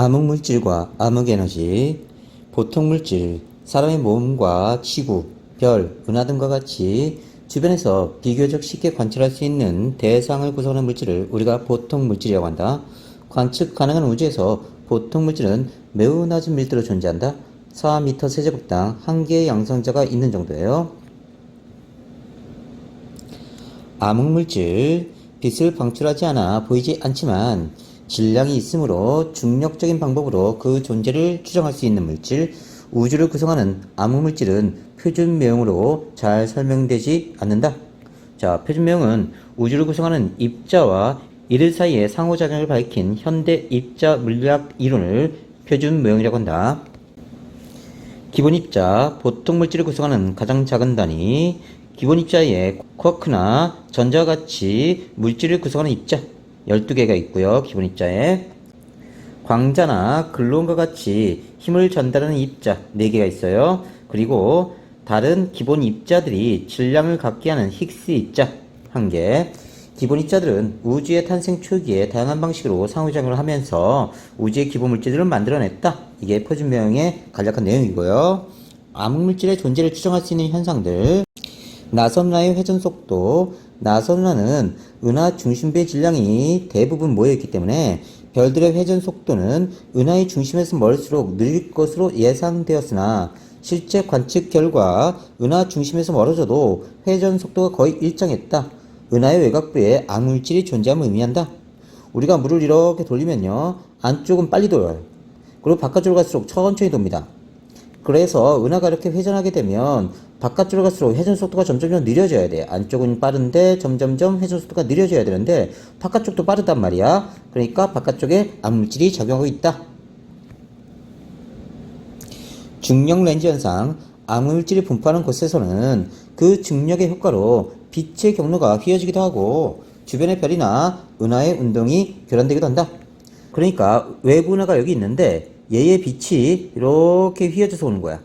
암흑물질과 암흑에너지, 보통물질, 사람의 몸과 지구, 별, 은하 등과 같이 주변에서 비교적 쉽게 관찰할 수 있는 대상을 구성하는 물질을 우리가 보통 물질이라고 한다. 관측 가능한 우주에서 보통 물질은 매우 낮은 밀도로 존재한다. 4m 세제곱당 한 개의 양성자가 있는 정도예요. 암흑물질, 빛을 방출하지 않아 보이지 않지만 질량이 있으므로 중력적인 방법으로 그 존재를 추정할 수 있는 물질, 우주를 구성하는 암흑물질은 표준명으로 잘 설명되지 않는다. 자, 표준명은 우주를 구성하는 입자와 이들 사이의 상호작용을 밝힌 현대 입자 물리학 이론을 표준명이라고 한다. 기본 입자, 보통 물질을 구성하는 가장 작은 단위, 기본 입자에 쿼크나 전자와 같이 물질을 구성하는 입자 12개가 있고요. 기본 입자에 광자나 글루온과 같이 힘을 전달하는 입자 4개가 있어요. 그리고 다른 기본 입자들이 질량을 갖게 하는 힉스 입자 1개. 기본 입자들은 우주의 탄생 초기에 다양한 방식으로 상호작용을 하면서 우주의 기본 물질들을 만들어냈다. 이게 표준명의 간략한 내용이고요. 암흑물질의 존재를 추정할 수 있는 현상들. 나선은하의 회전 속도, 나선은하는 은하 중심부의 질량이 대부분 모여있기 때문에 별들의 회전 속도는 은하의 중심에서 멀수록 느릴 것으로 예상되었으나 실제 관측 결과 은하 중심에서 멀어져도 회전 속도가 거의 일정했다. 은하의 외곽부에 암물질이 존재함을 의미한다. 우리가 물을 이렇게 돌리면요. 안쪽은 빨리 돌아요. 그리고 바깥쪽으로 갈수록 천천히 돕니다. 그래서 은하가 이렇게 회전하게 되면 바깥쪽으로 갈수록 회전 속도가 점점점 느려져야 돼. 안쪽은 빠른데 점점점 회전 속도가 느려져야 되는데 바깥쪽도 빠르단 말이야. 그러니까 바깥쪽에 암물질이 작용하고 있다. 중력 렌즈 현상, 암물질이 분포하는 곳에서는 그 중력의 효과로 빛의 경로가 휘어지기도 하고 주변의 별이나 은하의 운동이 교란되기도 한다. 그러니까 외부 은하가 여기 있는데 얘의 빛이 이렇게 휘어져서 오는 거야.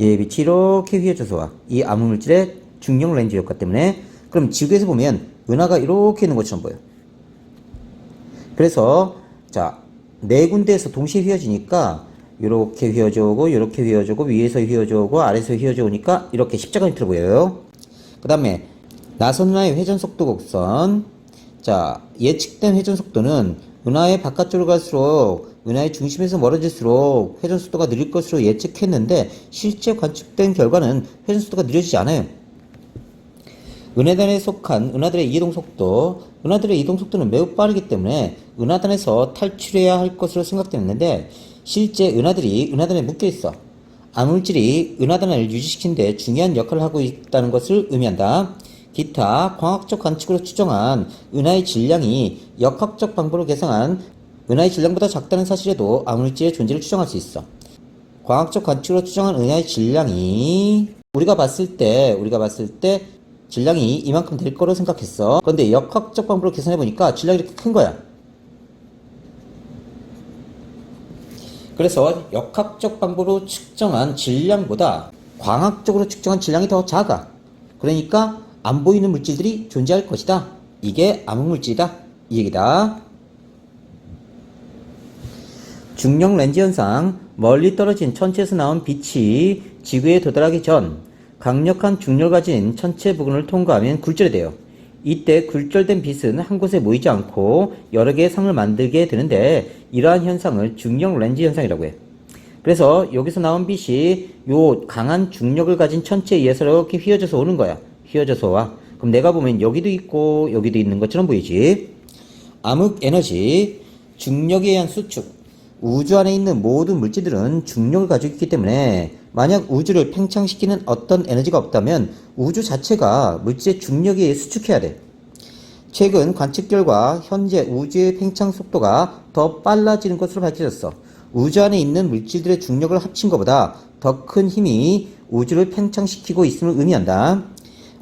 얘의 빛이 이렇게 휘어져서 와. 이 암흑물질의 중력 렌즈 효과 때문에 그럼 지구에서 보면 은하가 이렇게 있는 것처럼 보여. 그래서 자, 네 군데에서 동시에 휘어지니까 이렇게 휘어져 오고 이렇게 휘어져 오고 위에서 휘어져 오고 아래에서 휘어져 오니까 이렇게 십자가 형태로 보여요. 그 다음에 나선 은하의 회전 속도 곡선 자 예측된 회전 속도는 은하의 바깥쪽으로 갈수록 은하의 중심에서 멀어질수록 회전 속도가 느릴 것으로 예측했는데 실제 관측된 결과는 회전 속도가 느려지지 않아요. 은하단에 속한 은하들의 이동 속도, 은하들의 이동 속도는 매우 빠르기 때문에 은하단에서 탈출해야 할 것으로 생각되는데 실제 은하들이 은하단에 묶여 있어. 암물질이 은하단을 유지시키는 데 중요한 역할을 하고 있다는 것을 의미한다. 기타 광학적 관측으로 추정한 은하의 질량이 역학적 방법으로 계산한 은하의 질량보다 작다는 사실에도 암물질의 존재를 추정할 수 있어. 광학적 관측으로 추정한 은하의 질량이 우리가 봤을 때 우리가 봤을 때 질량이 이만큼 될 거로 생각했어. 그런데 역학적 방법으로 계산해 보니까 질량이 이렇게 큰 거야. 그래서 역학적 방법으로 측정한 질량보다 광학적으로 측정한 질량이 더 작아. 그러니까 안 보이는 물질들이 존재할 것이다. 이게 암흑물질이다. 이 얘기다. 중력 렌즈 현상, 멀리 떨어진 천체에서 나온 빛이 지구에 도달하기 전 강력한 중력을 가진 천체 부근을 통과하면 굴절돼요. 이때 굴절된 빛은 한 곳에 모이지 않고 여러 개의 상을 만들게 되는데 이러한 현상을 중력 렌즈 현상이라고 해. 그래서 여기서 나온 빛이 요 강한 중력을 가진 천체에 의해서 이렇게 휘어져서 오는 거야. 휘어져서 와. 그럼 내가 보면 여기도 있고 여기도 있는 것처럼 보이지. 암흑 에너지, 중력에 의한 수축. 우주 안에 있는 모든 물질들은 중력을 가지고 있기 때문에 만약 우주를 팽창시키는 어떤 에너지가 없다면 우주 자체가 물질의 중력에 수축해야 돼. 최근 관측 결과 현재 우주의 팽창 속도가 더 빨라지는 것으로 밝혀졌어. 우주 안에 있는 물질들의 중력을 합친 것보다 더 큰 힘이 우주를 팽창시키고 있음을 의미한다.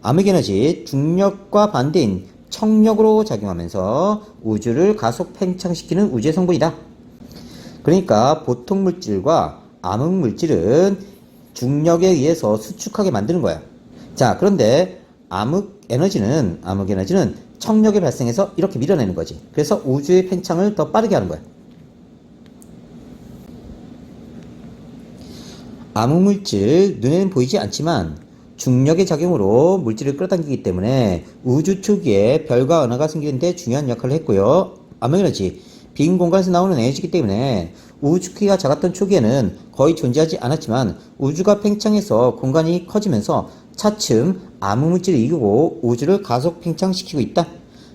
암흑에너지 중력과 반대인 청력으로 작용하면서 우주를 가속 팽창시키는 우주의 성분이다. 그러니까 보통 물질과 암흑 물질은 중력에 의해서 수축하게 만드는 거야. 자, 그런데 암흑 에너지는 암흑 에너지는 청력이 발생해서 이렇게 밀어내는 거지. 그래서 우주의 팽창을 더 빠르게 하는 거야. 암흑 물질 눈에는 보이지 않지만 중력의 작용으로 물질을 끌어당기기 때문에 우주 초기에 별과 은하가 생기는데 중요한 역할을 했고요. 암흑 에너지 빈 공간에서 나오는 에너지이기 때문에 우주 크기가 작았던 초기에는 거의 존재하지 않았지만 우주가 팽창해서 공간이 커지면서 차츰 암흑 물질을 이기고 우주를 가속 팽창시키고 있다.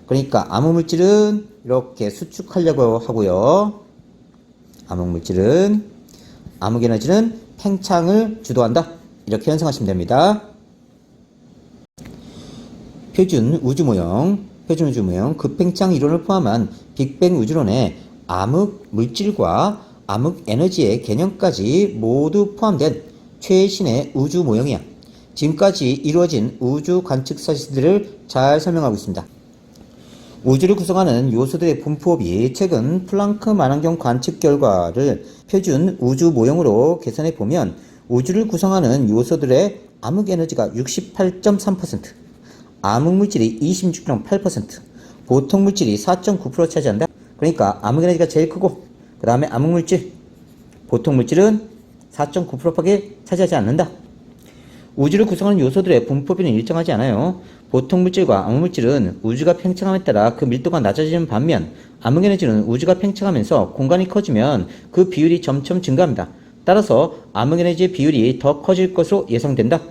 그러니까 암흑 물질은 이렇게 수축하려고 하고요. 암흑 물질은 암흑 에너지는 팽창을 주도한다. 이렇게 현상하시면 됩니다. 표준 우주 모형, 표준 우주 모형, 급팽창 이론을 포함한 빅뱅 우주론의 암흑 물질과 암흑 에너지의 개념까지 모두 포함된 최신의 우주 모형이야. 지금까지 이루어진 우주 관측 사실들을 잘 설명하고 있습니다. 우주를 구성하는 요소들의 분포비 최근 플랑크 만환경 관측 결과를 표준 우주 모형으로 계산해 보면 우주를 구성하는 요소들의 암흑 에너지가 68.3%, 암흑 물질이 26.8%, 보통 물질이 4.9% 차지한다. 그러니까 암흑 에너지가 제일 크고 그 다음에 암흑 물질, 보통 물질은 4.9%밖에 차지하지 않는다. 우주를 구성하는 요소들의 분포비는 일정하지 않아요. 보통 물질과 암흑 물질은 우주가 팽창함에 따라 그 밀도가 낮아지는 반면 암흑 에너지는 우주가 팽창하면서 공간이 커지면 그 비율이 점점 증가합니다. 따라서 암흑 에너지의 비율이 더 커질 것으로 예상된다.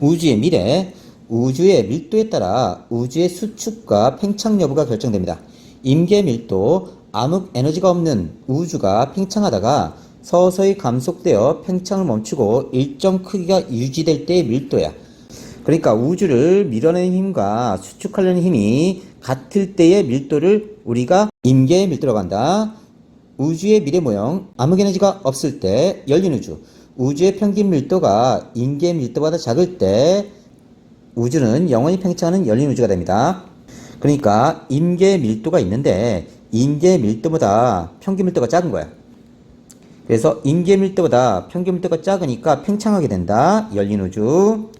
우주의 미래, 우주의 밀도에 따라 우주의 수축과 팽창 여부가 결정됩니다. 임계 밀도, 암흑 에너지가 없는 우주가 팽창하다가 서서히 감속되어 팽창을 멈추고 일정 크기가 유지될 때의 밀도야. 그러니까 우주를 밀어내는 힘과 수축하려는 힘이 같을 때의 밀도를 우리가 임계 밀도라고 한다. 우주의 미래 모형, 암흑 에너지가 없을 때 열린 우주, 우주의 평균 밀도가 임계 밀도보다 작을 때 우주는 영원히 팽창하는 열린 우주가 됩니다. 그러니까 임계 밀도가 있는데 임계 밀도보다 평균 밀도가 작은 거야. 그래서 임계 밀도보다 평균 밀도가 작으니까 팽창하게 된다. 열린 우주.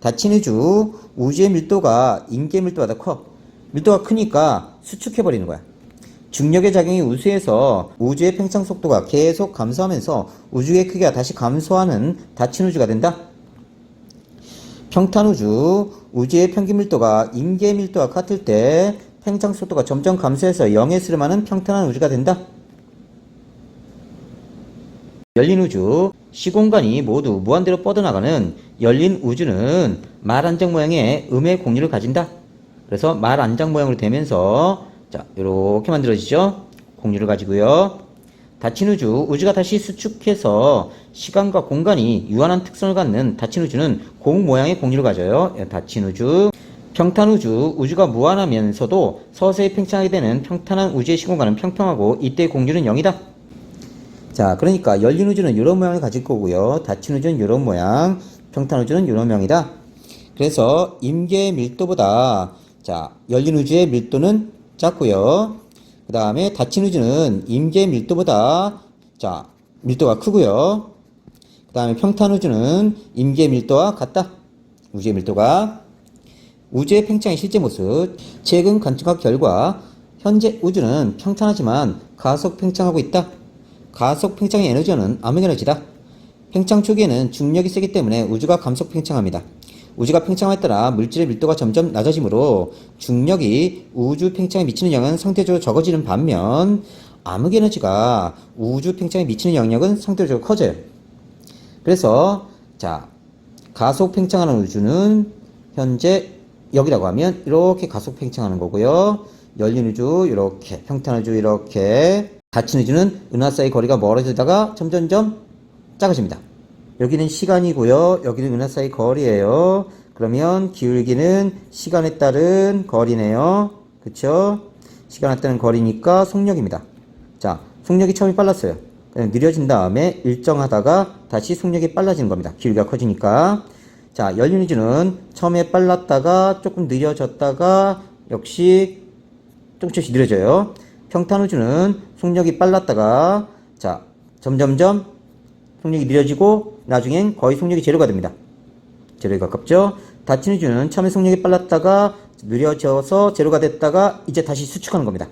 닫힌 우주. 우주의 밀도가 임계 밀도보다 커. 밀도가 크니까 수축해 버리는 거야. 중력의 작용이 우주에서 우주의 팽창 속도가 계속 감소하면서 우주의 크기가 다시 감소하는 닫힌 우주가 된다. 평탄 우주, 우주의 평균 밀도가 임계 밀도와 같을 때 팽창 속도가 점점 감소해서 0에 수렴하는 평탄한 우주가 된다. 열린 우주, 시공간이 모두 무한대로 뻗어나가는 열린 우주는 말 안장 모양의 음의 공유를 가진다. 그래서 말 안장 모양으로 되면서 자 이렇게 만들어지죠. 공유를 가지고요. 닫힌 우주, 우주가 다시 수축해서 시간과 공간이 유한한 특성을 갖는 닫힌 우주는 공 모양의 공유를 가져요. 예, 닫힌 우주. 평탄 우주, 우주가 무한하면서도 서서히 팽창하게 되는 평탄한 우주의 시공간은 평평하고 이때 공유는 0이다. 자, 그러니까 열린 우주는 이런 모양을 가질 거고요. 닫힌 우주는 이런 모양, 평탄 우주는 이런 모양이다. 그래서 임계 밀도보다 자, 열린 우주의 밀도는 작고요. 그 다음에 닫힌 우주는 임계 밀도보다 자, 밀도가 크고요. 그 다음에 평탄 우주는 임계 밀도와 같다. 우주의 밀도가 우주의 팽창의 실제 모습 최근 관측학 결과 현재 우주는 평탄하지만 가속 팽창하고 있다. 가속 팽창의 에너지는 암흑 에너지다. 팽창 초기에는 중력이 세기 때문에 우주가 감속 팽창합니다. 우주가 팽창에 따라 물질의 밀도가 점점 낮아지므로 중력이 우주 팽창에 미치는 영향은 상대적으로 적어지는 반면 암흑 에너지가 우주 팽창에 미치는 영향은 상대적으로 커져요. 그래서 자 가속 팽창하는 우주는 현재 여기라고 하면 이렇게 가속 팽창하는 거고요. 열린 우주 이렇게 평탄 우주 이렇게 닫힌 우주는 은하 사이 거리가 멀어지다가 점점점 작아집니다. 여기는 시간이고요. 여기는 은하 사이 거리예요. 그러면 기울기는 시간에 따른 거리네요. 그쵸? 시간에 따른 거리니까 속력입니다. 자, 속력이 처음에 빨랐어요. 그냥 느려진 다음에 일정하다가 다시 속력이 빨라지는 겁니다. 기울기가 커지니까. 자, 우주는 처음에 빨랐다가 조금 느려졌다가 역시 조금씩 느려져요. 평탄 우주는 속력이 빨랐다가 자, 점점점 속력이 느려지고 나중엔 거의 속력이 제로가 됩니다. 제로에 가깝죠? 닫힌 우주는 처음에 속력이 빨랐다가 느려져서 제로가 됐다가 이제 다시 수축하는 겁니다.